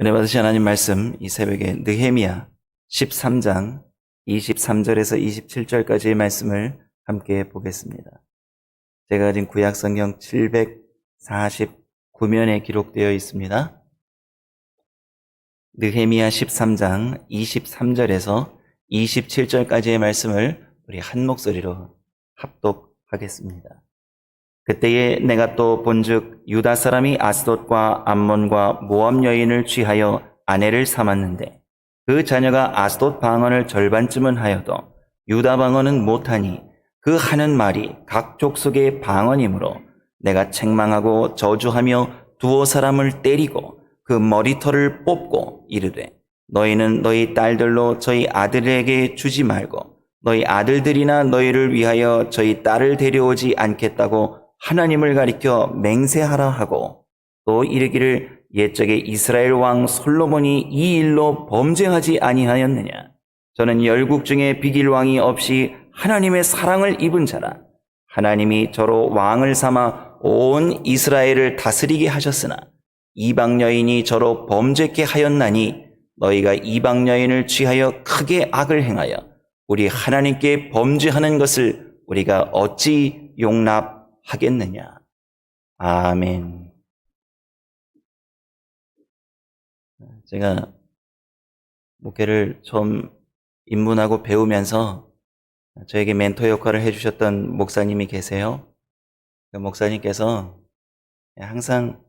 은혜 받으신 하나님 말씀 이 새벽에 느헤미야 13장 23절에서 27절까지의 말씀을 함께 보겠습니다. 제가 가진 구약 성경 749면에 기록되어 있습니다. 느헤미야 13장 23절에서 27절까지의 말씀을 우리 한 목소리로 합독하겠습니다. 그때에 내가 또 본즉 유다 사람이 아스돗과 암몬과 모압 여인을 취하여 아내를 삼았는데 그 자녀가 아스돗 방언을 절반쯤은 하여도 유다 방언은 못하니 그 하는 말이 각 족속의 방언이므로 내가 책망하고 저주하며 두어 사람을 때리고 그 머리털을 뽑고 이르되 너희는 너희 딸들로 저희 아들에게 주지 말고 너희 아들들이나 너희를 위하여 저희 딸을 데려오지 않겠다고 하나님을 가리켜 맹세하라 하고 또 이르기를 옛적에 이스라엘 왕 솔로몬이 이 일로 범죄하지 아니하였느냐? 저는 열국 중에 비길 왕이 없이 하나님의 사랑을 입은 자라. 하나님이 저로 왕을 삼아 온 이스라엘을 다스리게 하셨으나 이방 여인이 저로 범죄케 하였나니 너희가 이방 여인을 취하여 크게 악을 행하여 우리 하나님께 범죄하는 것을 우리가 어찌 용납 하겠느냐. 아멘. 제가 목회를 처음 입문하고 배우면서 저에게 멘토 역할을 해주셨던 목사님이 계세요. 그 목사님께서 항상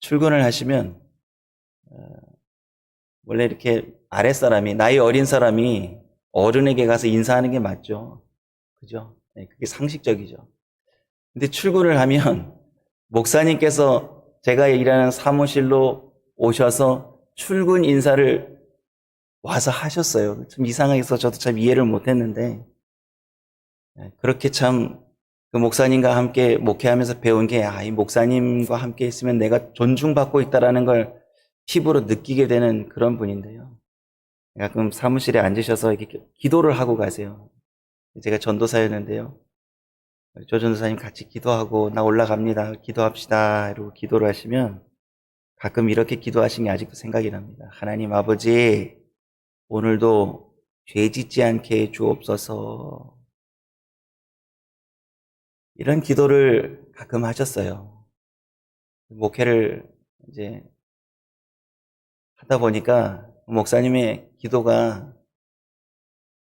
출근을 하시면 어, 원래 이렇게 아랫사람이 나이 어린 사람이 어른에게 가서 인사하는 게 맞죠. 그죠? 네, 그게 상식적이죠. 근데 출근을 하면 목사님께서 제가 일하는 사무실로 오셔서 출근 인사를 와서 하셨어요. 좀 이상해서 저도 참 이해를 못 했는데 네, 그렇게 참 그 목사님과 함께 목회하면서 배운 게, 아, 이 목사님과 함께 있으면 내가 존중받고 있다라는 걸 피부로 느끼게 되는 그런 분인데요. 가끔 사무실에 앉으셔서 이렇게 기도를 하고 가세요. 제가 전도사였는데요. 조 전도사님 같이 기도하고, 나 올라갑니다. 기도합시다. 이러고 기도를 하시면 가끔 이렇게 기도하신 게 아직도 생각이 납니다. 하나님 아버지, 오늘도 죄 짓지 않게 해 주옵소서. 이런 기도를 가끔 하셨어요. 목회를 이제 하다 보니까 목사님의 기도가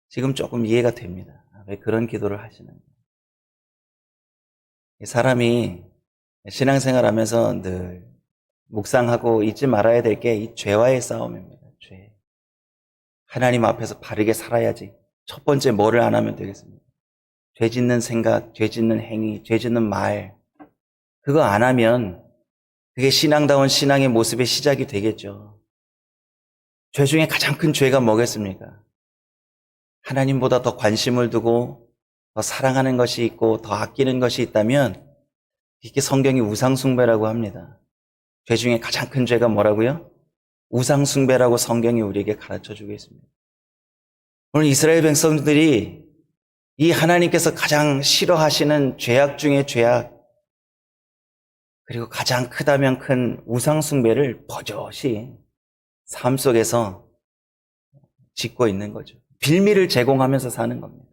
지금 조금 이해가 됩니다. 왜 그런 기도를 하시는가. 사람이 신앙생활 하면서 늘 묵상하고 잊지 말아야 될 게 이 죄와의 싸움입니다. 죄. 하나님 앞에서 바르게 살아야지. 첫 번째 뭐를 안 하면 되겠습니까? 죄 짓는 생각, 죄 짓는 행위, 죄 짓는 말, 그거 안 하면 그게 신앙다운 신앙의 모습의 시작이 되겠죠. 죄 중에 가장 큰 죄가 뭐겠습니까? 하나님보다 더 관심을 두고 더 사랑하는 것이 있고 더 아끼는 것이 있다면 이게 성경이 우상숭배라고 합니다. 죄 중에 가장 큰 죄가 뭐라고요? 우상숭배라고 성경이 우리에게 가르쳐 주고 있습니다. 오늘 이스라엘 백성들이 이 하나님께서 가장 싫어하시는 죄악 중의 죄악, 그리고 가장 크다면 큰 우상숭배를 버젓이 삶 속에서 짓고 있는 거죠. 빌미를 제공하면서 사는 겁니다.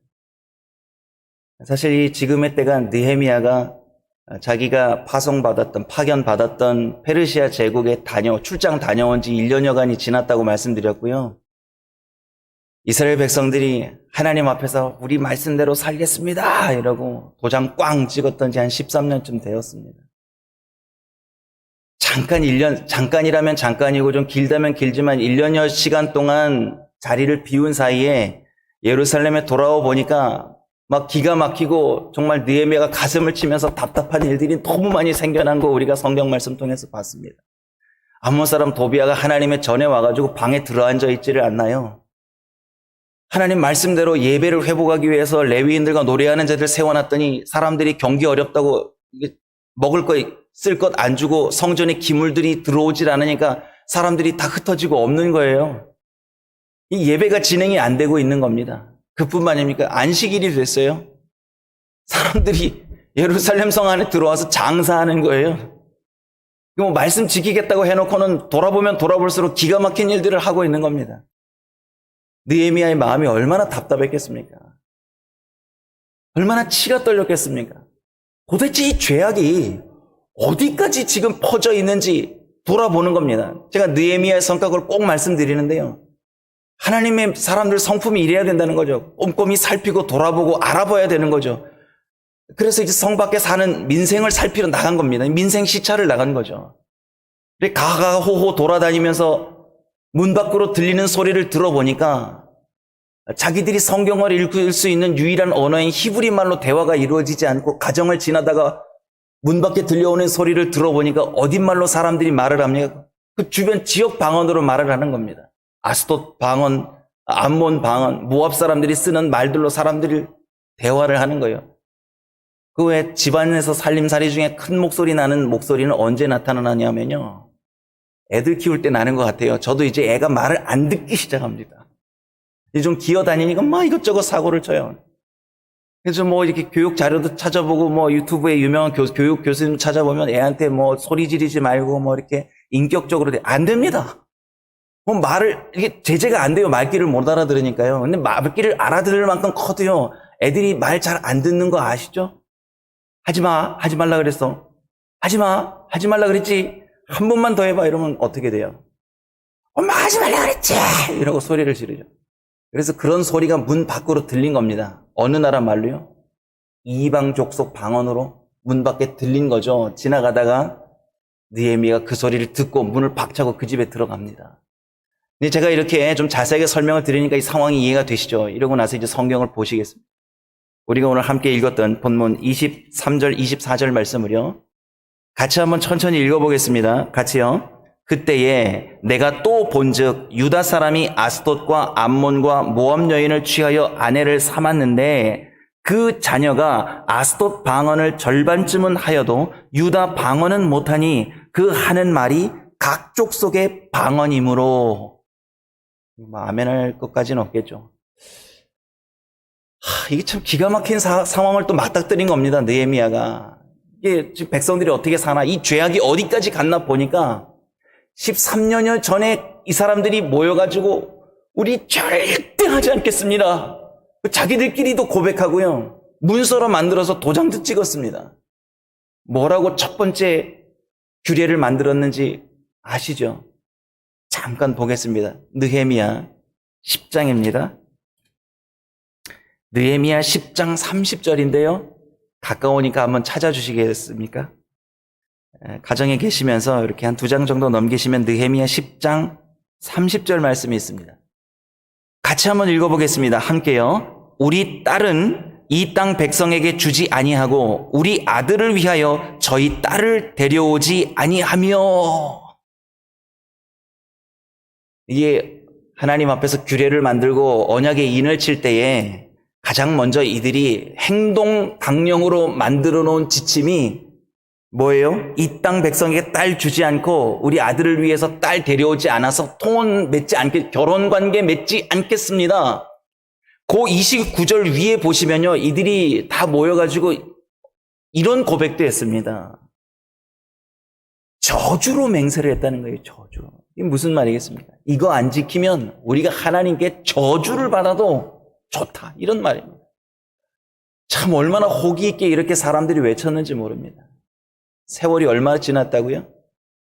사실 이 지금의 때가 느헤미야가 자기가 파송받았던, 파견받았던 페르시아 제국에 다녀, 출장 다녀온 지 1년여간이 지났다고 말씀드렸고요. 이스라엘 백성들이 하나님 앞에서 우리 말씀대로 살겠습니다. 이러고 도장 꽝 찍었던 지 한 13년쯤 되었습니다. 잠깐 1년, 잠깐이라면 잠깐이고 좀 길다면 길지만 1년여 시간 동안 자리를 비운 사이에 예루살렘에 돌아와 보니까 막 기가 막히고 정말 느헤미야가 가슴을 치면서 답답한 일들이 너무 많이 생겨난 거 우리가 성경 말씀 통해서 봤습니다. 아몬 사람 도비아가 하나님의 전에 와가지고 방에 들어앉아 있지를 않나요? 하나님 말씀대로 예배를 회복하기 위해서 레위인들과 노래하는 자들 세워놨더니 사람들이 경기 어렵다고 먹을 거, 쓸 것 안 주고 성전에 기물들이 들어오질 않으니까 사람들이 다 흩어지고 없는 거예요. 이 예배가 진행이 안 되고 있는 겁니다. 그뿐만 아닙니까? 안식일이 됐어요. 사람들이 예루살렘 성 안에 들어와서 장사하는 거예요. 뭐 말씀 지키겠다고 해놓고는 돌아보면 돌아볼수록 기가 막힌 일들을 하고 있는 겁니다. 느헤미야의 마음이 얼마나 답답했겠습니까? 얼마나 치가 떨렸겠습니까? 도대체 이 죄악이 어디까지 지금 퍼져 있는지 돌아보는 겁니다. 제가 느헤미야의 성격을 꼭 말씀드리는데요. 하나님의 사람들 성품이 이래야 된다는 거죠. 꼼꼼히 살피고 돌아보고 알아봐야 되는 거죠. 그래서 이제 성 밖에 사는 민생을 살피러 나간 겁니다. 민생 시찰을 나간 거죠. 가가호호 돌아다니면서 문 밖으로 들리는 소리를 들어보니까 자기들이 성경을 읽을 수 있는 유일한 언어인 히브리 말로 대화가 이루어지지 않고 가정을 지나다가 문 밖에 들려오는 소리를 들어보니까 어딘 말로 사람들이 말을 합니까? 그 주변 지역 방언으로 말을 하는 겁니다. 아스돗 방언, 암몬 방언, 모압 사람들이 쓰는 말들로 사람들이 대화를 하는 거예요. 그 외 집안에서 살림살이 중에 큰 목소리 나는 목소리는 언제 나타나냐면요. 애들 키울 때 나는 것 같아요. 저도 이제 애가 말을 안 듣기 시작합니다. 이제 좀 기어다니니까 막 이것저것 사고를 쳐요. 그래서 뭐 이렇게 교육 자료도 찾아보고 뭐 유튜브에 유명한 교, 교육 교수님 찾아보면 애한테 뭐 소리 지르지 말고 뭐 이렇게 인격적으로 돼. 안 됩니다. 뭐 말을 이게 제재가 안 돼요. 말귀를 못 알아들으니까요. 근데 말귀를 알아들을 만큼 커도요. 애들이 말 잘 안 듣는 거 아시죠? 하지 마, 하지 말라 그랬어. 하지 마, 하지 말라 그랬지. 한 번만 더 해봐 이러면 어떻게 돼요? 엄마 하지 말라 그랬지. 이러고 소리를 지르죠. 그래서 그런 소리가 문 밖으로 들린 겁니다. 어느 나라 말로요? 이방 족속 방언으로 문 밖에 들린 거죠. 지나가다가 느헤미가 그 소리를 듣고 문을 박차고 그 집에 들어갑니다. 제가 이렇게 좀 자세하게 설명을 드리니까 이 상황이 이해가 되시죠? 이러고 나서 이제 성경을 보시겠습니다. 우리가 오늘 함께 읽었던 본문 23절, 24절 말씀을요. 같이 한번 천천히 읽어보겠습니다. 같이요. 그때에 내가 또 본즉 유다 사람이 아스돗과 암몬과 모압 여인을 취하여 아내를 삼았는데 그 자녀가 아스돗 방언을 절반쯤은 하여도 유다 방언은 못하니 그 하는 말이 각 족 속의 방언이므로 뭐 아멘할 것까지는 없겠죠. 하, 이게 참 기가 막힌 사- 상황을 또 맞닥뜨린 겁니다. 느헤미야가 이게 지금 백성들이 어떻게 사나 이 죄악이 어디까지 갔나 보니까 13년여 전에 이 사람들이 모여가지고 우리 절대 하지 않겠습니다. 자기들끼리도 고백하고요. 문서로 만들어서 도장도 찍었습니다. 뭐라고 첫 번째 규례를 만들었는지 아시죠? 잠깐 보겠습니다. 느헤미야 10장입니다. 느헤미야 10장 30절인데요. 가까우니까 한번 찾아주시겠습니까? 에, 가정에 계시면서 이렇게 한 두 장 정도 넘기시면 느헤미야 10장 30절 말씀이 있습니다. 같이 한번 읽어보겠습니다. 함께요. 우리 딸은 이 땅 백성에게 주지 아니하고 우리 아들을 위하여 저희 딸을 데려오지 아니하며 이게 하나님 앞에서 규례를 만들고 언약의 인을 칠 때에 가장 먼저 이들이 행동 강령으로 만들어 놓은 지침이 뭐예요? 이 땅 백성에게 딸 주지 않고 우리 아들을 위해서 딸 데려오지 않아서 통혼 맺지 않겠, 결혼 관계 맺지 않겠습니다. 그 29절 위에 보시면요. 이들이 다 모여 가지고 이런 고백도 했습니다. 저주로 맹세를 했다는 거예요. 저주. 이게 무슨 말이겠습니까? 이거 안 지키면 우리가 하나님께 저주를 받아도 좋다. 이런 말입니다. 참 얼마나 호기 있게 이렇게 사람들이 외쳤는지 모릅니다. 세월이 얼마나 지났다고요?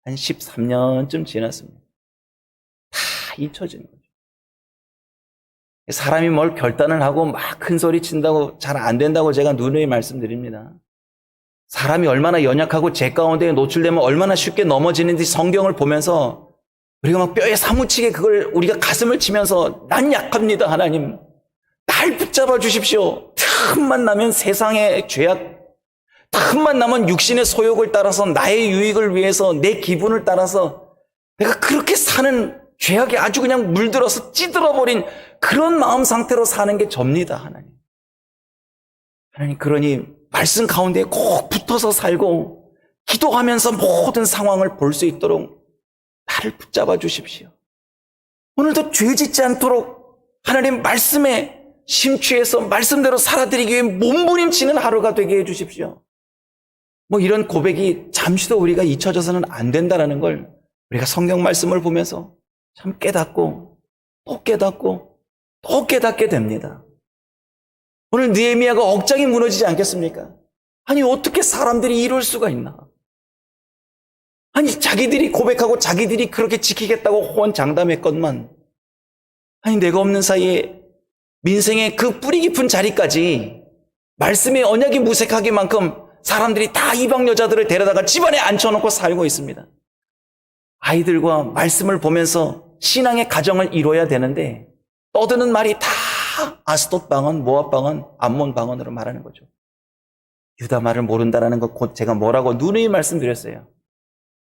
한 13년쯤 지났습니다. 다 잊혀진 거죠. 사람이 뭘 결단을 하고 막 큰 소리 친다고 잘 안 된다고 제가 누누이 말씀드립니다. 사람이 얼마나 연약하고 죄 가운데 노출되면 얼마나 쉽게 넘어지는지 성경을 보면서 우리가 막 뼈에 사무치게 그걸 우리가 가슴을 치면서 난 약합니다, 하나님. 날 붙잡아 주십시오. 틈만 나면 세상의 죄악, 틈만 나면 육신의 소욕을 따라서 나의 유익을 위해서 내 기분을 따라서 내가 그렇게 사는 죄악에 아주 그냥 물들어서 찌들어버린 그런 마음 상태로 사는 게 접니다, 하나님. 하나님, 그러니 말씀 가운데 꼭 붙어서 살고 기도하면서 모든 상황을 볼 수 있도록 나를 붙잡아 주십시오. 오늘도 죄 짓지 않도록 하나님 말씀에 심취해서 말씀대로 살아드리기 위해 몸부림치는 하루가 되게 해 주십시오. 뭐 이런 고백이 잠시도 우리가 잊혀져서는 안 된다라는 걸 우리가 성경 말씀을 보면서 참 깨닫고 또 깨닫고 또 깨닫게 됩니다. 오늘 느헤미야가 억장이 무너지지 않겠습니까? 아니 어떻게 사람들이 이럴 수가 있나? 아니 자기들이 고백하고 자기들이 그렇게 지키겠다고 호언장담했건만 아니 내가 없는 사이에 민생의 그 뿌리 깊은 자리까지 말씀의 언약이 무색하기만큼 사람들이 다 이방 여자들을 데려다가 집안에 앉혀놓고 살고 있습니다. 아이들과 말씀을 보면서 신앙의 가정을 이루어야 되는데 떠드는 말이 다 아스돗 방언, 모압 방언, 암몬 방언으로 말하는 거죠. 유다 말을 모른다라는 것 곧 제가 뭐라고 누누이 말씀드렸어요.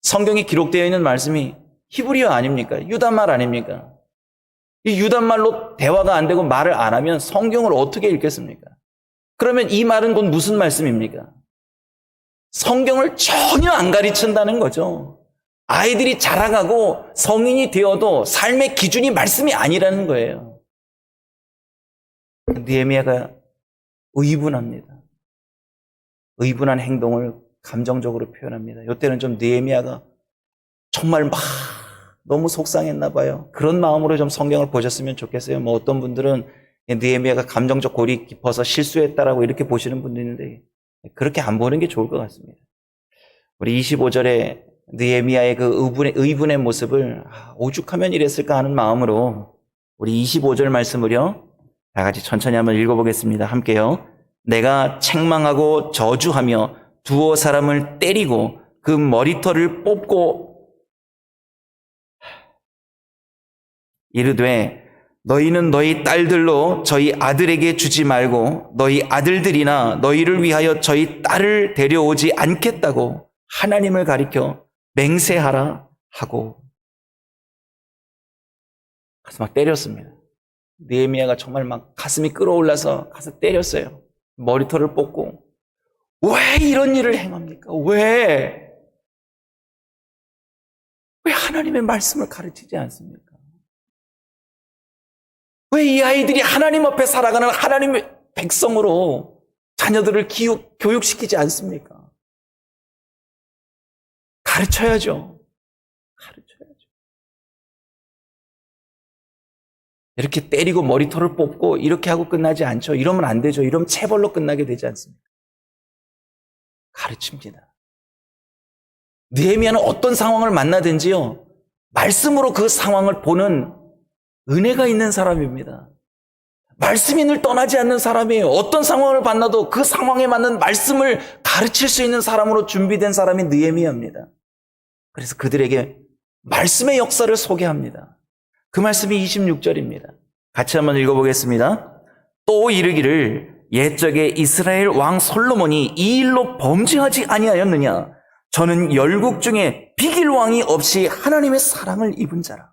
성경에 기록되어 있는 말씀이 히브리어 아닙니까? 유다 말 아닙니까? 이 유다 말로 대화가 안 되고 말을 안 하면 성경을 어떻게 읽겠습니까? 그러면 이 말은 곧 무슨 말씀입니까? 성경을 전혀 안 가르친다는 거죠. 아이들이 자라가고 성인이 되어도 삶의 기준이 말씀이 아니라는 거예요. 느헤미야가 의분합니다. 의분한 행동을 감정적으로 표현합니다. 이때는 좀 느헤미야가 정말 막 너무 속상했나 봐요. 그런 마음으로 좀 성경을 보셨으면 좋겠어요. 뭐 어떤 분들은 느헤미야가 감정적 골이 깊어서 실수했다라고 이렇게 보시는 분도 있는데 그렇게 안 보는 게 좋을 것 같습니다. 우리 25절에 느헤미야의 그 의분의, 의분의 모습을 아, 오죽하면 이랬을까 하는 마음으로 우리 25절 말씀을요. 다 같이 천천히 한번 읽어보겠습니다. 함께요. 내가 책망하고 저주하며 두어 사람을 때리고 그 머리털을 뽑고 이르되 너희는 너희 딸들로 저희 아들에게 주지 말고 너희 아들들이나 너희를 위하여 저희 딸을 데려오지 않겠다고 하나님을 가리켜 맹세하라 하고 가서 막 때렸습니다. 느헤미야가 정말 막 가슴이 끌어올라서 가서 때렸어요. 머리털을 뽑고 왜 이런 일을 행합니까? 왜? 왜 하나님의 말씀을 가르치지 않습니까? 왜 이 아이들이 하나님 앞에 살아가는 하나님의 백성으로 자녀들을 기육, 교육시키지 않습니까? 가르쳐야죠. 가르쳐 이렇게 때리고 머리털을 뽑고 이렇게 하고 끝나지 않죠. 이러면 안 되죠. 이러면 체벌로 끝나게 되지 않습니까? 가르칩니다. 느헤미야는 어떤 상황을 만나든지요. 말씀으로 그 상황을 보는 은혜가 있는 사람입니다. 말씀이 늘 떠나지 않는 사람이에요. 어떤 상황을 만나도 그 상황에 맞는 말씀을 가르칠 수 있는 사람으로 준비된 사람이 느헤미야입니다. 그래서 그들에게 말씀의 역사를 소개합니다. 그 말씀이 26절입니다. 같이 한번 읽어보겠습니다. 또 이르기를 옛적에 이스라엘 왕 솔로몬이 이 일로 범죄하지 아니하였느냐? 저는 열국 중에 비길 왕이 없이 하나님의 사랑을 입은 자라.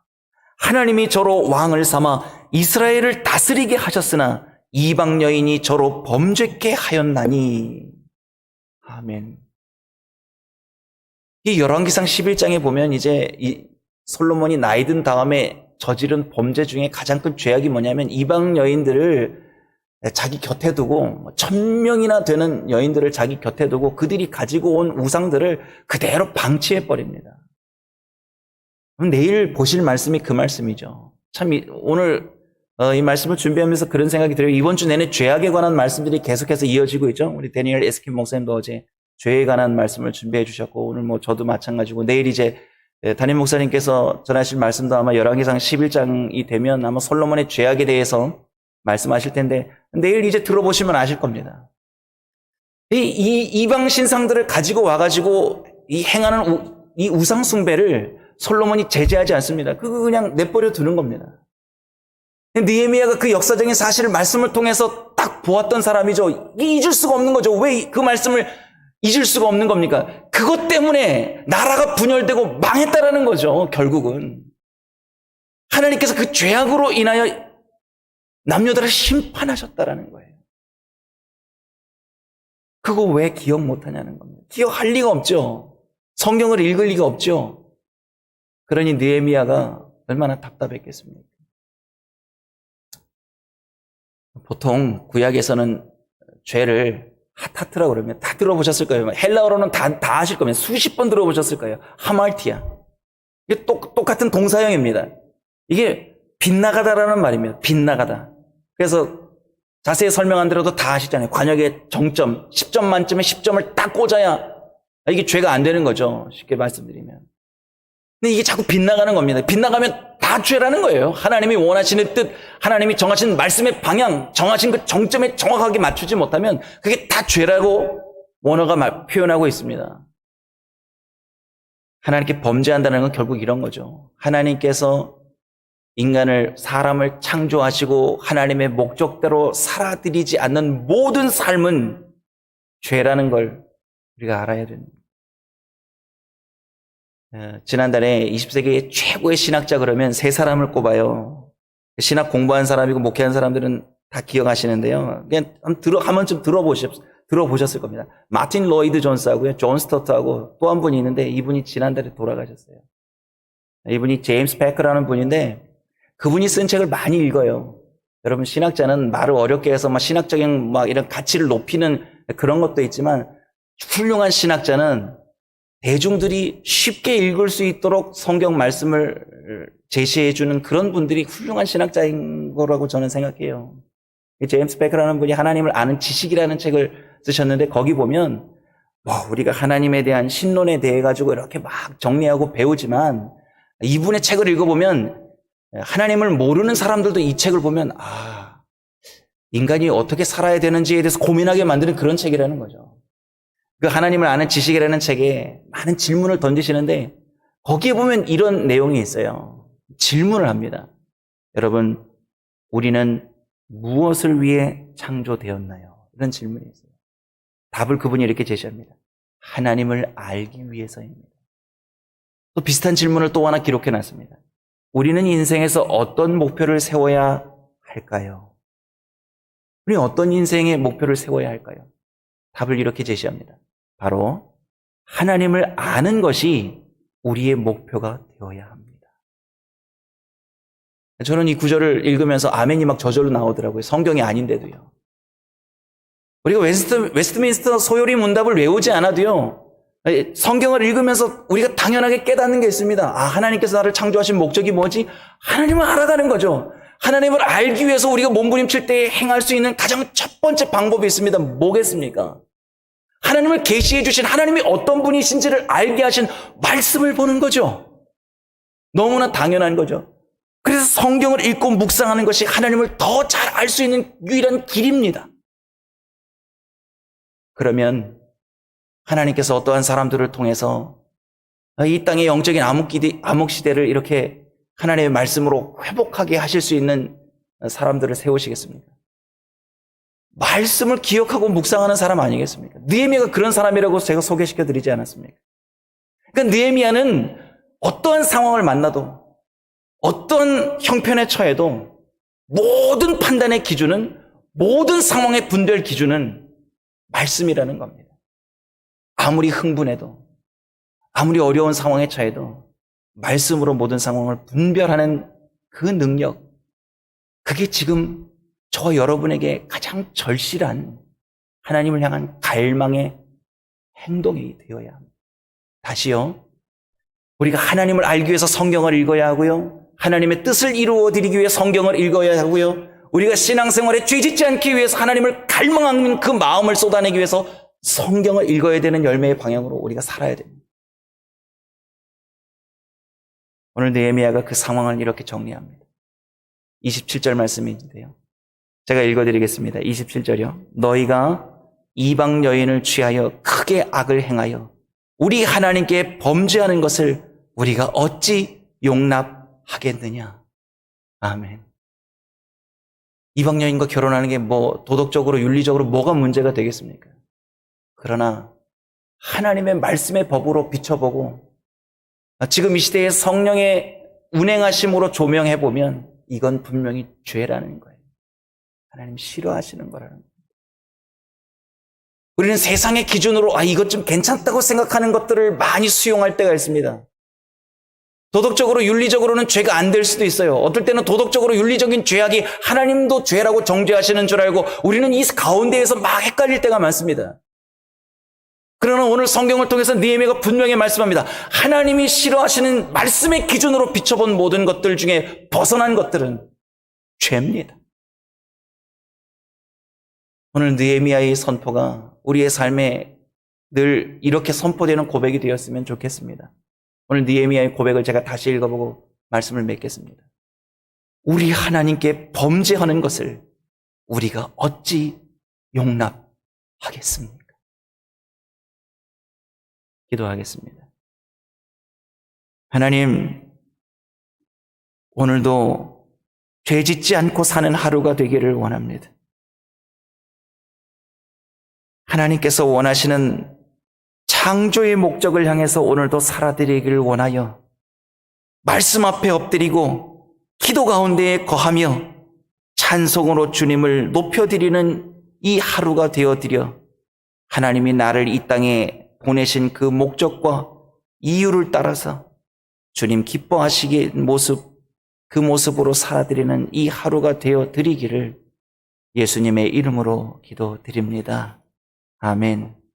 하나님이 저로 왕을 삼아 이스라엘을 다스리게 하셨으나 이방 여인이 저로 범죄케 하였나니. 아멘. 이 열왕기상 11장에 보면 이제 이 솔로몬이 나이 든 다음에 저지른 범죄 중에 가장 큰 죄악이 뭐냐면 이방 여인들을 자기 곁에 두고 뭐천 명이나 되는 여인들을 자기 곁에 두고 그들이 가지고 온 우상들을 그대로 방치해 버립니다. 내일 보실 말씀이 그 말씀이죠. 참 이- 오늘 어, 이 말씀을 준비하면서 그런 생각이 들어요. 이번 주 내내 죄악에 관한 말씀들이 계속해서 이어지고 있죠. 우리 데니엘 에스킨 목사님도 어제 죄에 관한 말씀을 준비해 주셨고 오늘 뭐 저도 마찬가지고 내일 이제 예, 담임 목사님께서 전하실 말씀도 아마 열왕기상 11장이 되면 아마 솔로몬의 죄악에 대해서 말씀하실 텐데 내일 이제 들어보시면 아실 겁니다. 이, 이 이방 신상들을 가지고 와가지고 이 행하는 우, 이 우상 숭배를 솔로몬이 제재하지 않습니다. 그거 그냥 내버려 두는 겁니다. 느헤미야가 그 역사적인 사실을 말씀을 통해서 딱 보았던 사람이죠. 잊을 수가 없는 거죠. 왜 그 말씀을 잊을 수가 없는 겁니까? 그것 때문에 나라가 분열되고 망했다라는 거죠. 결국은 하나님께서 그 죄악으로 인하여 남녀들을 심판하셨다라는 거예요. 그거 왜 기억 못하냐는 겁니다. 기억할 리가 없죠. 성경을 읽을 리가 없죠. 그러니 느헤미야가 얼마나 답답했겠습니까? 보통 구약에서는 죄를 하타트라고 그러면 다 들어보셨을 거예요. 헬라어로는 다, 다 아실 겁니다. 수십 번 들어보셨을 거예요. 하말티아. 이게 똑, 똑같은 동사형입니다. 이게 빗나가다라는 말입니다. 빗나가다. 그래서 자세히 설명 안 들어도 다 아시잖아요. 관역의 정점, 10점 만점에 10점을 딱 꽂아야 이게 죄가 안 되는 거죠. 쉽게 말씀드리면. 근데 이게 자꾸 빗나가는 겁니다. 빗나가면 다 죄라는 거예요. 하나님이 원하시는 뜻, 하나님이 정하신 말씀의 방향, 정하신 그 정점에 정확하게 맞추지 못하면 그게 다 죄라고 원어가 말- 표현하고 있습니다. 하나님께 범죄한다는 건 결국 이런 거죠. 하나님께서 인간을, 사람을 창조하시고 하나님의 목적대로 살아들이지 않는 모든 삶은 죄라는 걸 우리가 알아야 됩니다. 어, 지난달에 20세기의 최고의 신학자 그러면 세 사람을 꼽아요. 신학 공부한 사람이고 목회한 사람들은 다 기억하시는데요. 그냥 한번 들어, 한 번쯤 들어보셨, 들어보셨을 겁니다. 마틴 로이드 존스하고요, 존 스토트하고 또 한 분이 있는데 이분이 지난달에 돌아가셨어요. 이분이 제임스 패커라는 분인데 그분이 쓴 책을 많이 읽어요. 여러분 신학자는 말을 어렵게 해서 막 신학적인 막 이런 가치를 높이는 그런 것도 있지만 훌륭한 신학자는 대중들이 쉽게 읽을 수 있도록 성경 말씀을 제시해 주는 그런 분들이 훌륭한 신학자인 거라고 저는 생각해요. 이 제임스 베커라는 분이 하나님을 아는 지식이라는 책을 쓰셨는데 거기 보면 와, 우리가 하나님에 대한 신론에 대해 가지고 이렇게 막 정리하고 배우지만 이분의 책을 읽어보면 하나님을 모르는 사람들도 이 책을 보면 아, 인간이 어떻게 살아야 되는지에 대해서 고민하게 만드는 그런 책이라는 거죠. 그 하나님을 아는 지식이라는 책에 많은 질문을 던지시는데 거기에 보면 이런 내용이 있어요. 질문을 합니다. 여러분, 우리는 무엇을 위해 창조되었나요? 이런 질문이 있어요. 답을 그분이 이렇게 제시합니다. 하나님을 알기 위해서입니다. 또 비슷한 질문을 또 하나 기록해 놨습니다. 우리는 인생에서 어떤 목표를 세워야 할까요? 우리 어떤 인생의 목표를 세워야 할까요? 답을 이렇게 제시합니다. 바로 하나님을 아는 것이 우리의 목표가 되어야 합니다. 저는 이 구절을 읽으면서 아멘이 막 저절로 나오더라고요. 성경이 아닌데도요. 우리가 웨스트, 웨스트민스터 소요리 문답을 외우지 않아도요. 성경을 읽으면서 우리가 당연하게 깨닫는 게 있습니다. 아, 하나님께서 나를 창조하신 목적이 뭐지? 하나님을 알아가는 거죠. 하나님을 알기 위해서 우리가 몸부림칠 때 행할 수 있는 가장 첫 번째 방법이 있습니다. 뭐겠습니까? 하나님을 계시해 주신 하나님이 어떤 분이신지를 알게 하신 말씀을 보는 거죠. 너무나 당연한 거죠. 그래서 성경을 읽고 묵상하는 것이 하나님을 더 잘 알 수 있는 유일한 길입니다. 그러면 하나님께서 어떠한 사람들을 통해서 이 땅의 영적인 암흑 시대를 이렇게 하나님의 말씀으로 회복하게 하실 수 있는 사람들을 세우시겠습니까? 말씀을 기억하고 묵상하는 사람 아니겠습니까? 느헤미야가 그런 사람이라고 제가 소개시켜 드리지 않았습니까? 그러니까 느헤미야는 어떠한 상황을 만나도 어떤 형편에 처해도 모든 판단의 기준은 모든 상황의 분별 기준은 말씀이라는 겁니다. 아무리 흥분해도 아무리 어려운 상황에 처해도 말씀으로 모든 상황을 분별하는 그 능력 그게 지금 저 여러분에게 가장 절실한 하나님을 향한 갈망의 행동이 되어야 합니다. 다시요. 우리가 하나님을 알기 위해서 성경을 읽어야 하고요. 하나님의 뜻을 이루어 드리기 위해 성경을 읽어야 하고요. 우리가 신앙생활에 죄짓지 않기 위해서 하나님을 갈망하는 그 마음을 쏟아내기 위해서 성경을 읽어야 되는 열매의 방향으로 우리가 살아야 됩니다. 오늘 느헤미야가 그 상황을 이렇게 정리합니다. 27절 말씀인데요. 제가 읽어드리겠습니다. 27절이요. 너희가 이방 여인을 취하여 크게 악을 행하여 우리 하나님께 범죄하는 것을 우리가 어찌 용납하겠느냐. 아멘. 이방 여인과 결혼하는 게 뭐 도덕적으로 윤리적으로 뭐가 문제가 되겠습니까? 그러나 하나님의 말씀의 법으로 비춰보고 지금 이 시대에 성령의 운행하심으로 조명해 보면 이건 분명히 죄라는 거예요. 하나님 싫어하시는 거라는 거예요. 우리는 세상의 기준으로 아 이것 좀 괜찮다고 생각하는 것들을 많이 수용할 때가 있습니다. 도덕적으로 윤리적으로는 죄가 안 될 수도 있어요. 어떨 때는 도덕적으로 윤리적인 죄악이 하나님도 죄라고 정죄하시는 줄 알고 우리는 이 가운데에서 막 헷갈릴 때가 많습니다. 그러나 오늘 성경을 통해서 니에미가 분명히 말씀합니다. 하나님이 싫어하시는 말씀의 기준으로 비춰본 모든 것들 중에 벗어난 것들은 죄입니다. 오늘 느헤미야의 선포가 우리의 삶에 늘 이렇게 선포되는 고백이 되었으면 좋겠습니다. 오늘 느헤미야의 고백을 제가 다시 읽어보고 말씀을 맺겠습니다. 우리 하나님께 범죄하는 것을 우리가 어찌 용납하겠습니까? 기도하겠습니다. 하나님, 오늘도 죄 짓지 않고 사는 하루가 되기를 원합니다. 하나님께서 원하시는 창조의 목적을 향해서 오늘도 살아드리기를 원하여 말씀 앞에 엎드리고 기도 가운데에 거하며 찬송으로 주님을 높여드리는 이 하루가 되어드려 하나님이 나를 이 땅에 보내신 그 목적과 이유를 따라서 주님 기뻐하시기 모습, 그 모습으로 살아드리는 이 하루가 되어 드리기를 예수님의 이름으로 기도드립니다. 아멘.